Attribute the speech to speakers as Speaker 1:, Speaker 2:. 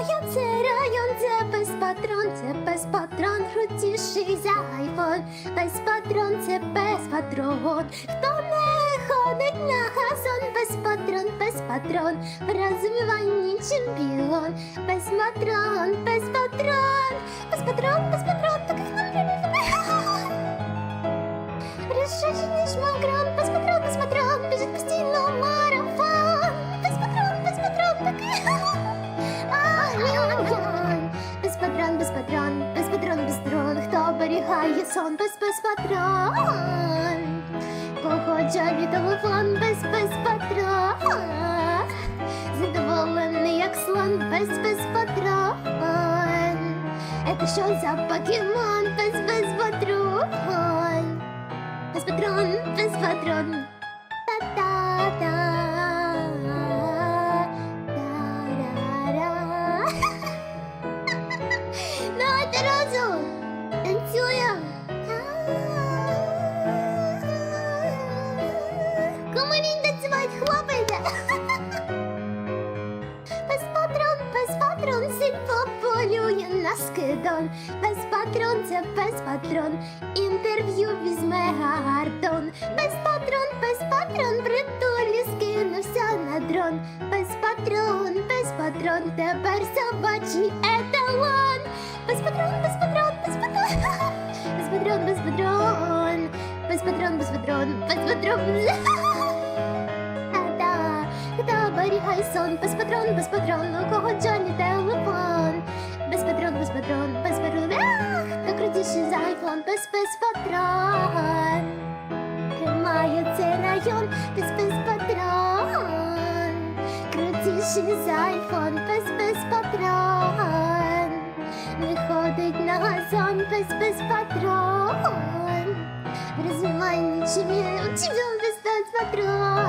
Speaker 1: тримає це район? Це без патрон, це без патрон, крутіший за айфон. Без патрон, це без патрон. Хто не ходить на газон? Без патрон, без патрон, в розвиванні чемпіон. Без патрон, без патрон, без патрон, без патрон, Оберігає сон, без без патрон. Погоджаний телефон, без без патрон. Задоволений як слон, без без патрон. Это що за покемон, без без патрон. Полює на скидон. Без патрон, це без патрон. Інтерв'ю візьме гардон. Без патрон, без патрон, притулі скинувся на дрон. Без патрон, без патрон, тепер собачий еталон. Без патрон, без патрон, без патрон. Без патрон, без патрон. Без патрон, без патрон, без патрон. Та-та, та оберігай сон, без патрон, без патрон, у кого Джоні телефон. Без патрон, без патрон, без патрон, ах, та крутіший за айфон, без без патрон. Тримає цей район, без без патрон. Крутіший за айфон, без без патрон. Не ходить на газон, без без патрон. Розвиванні чемпіон, чемпіон без без патрон.